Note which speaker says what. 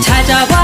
Speaker 1: 찾아와.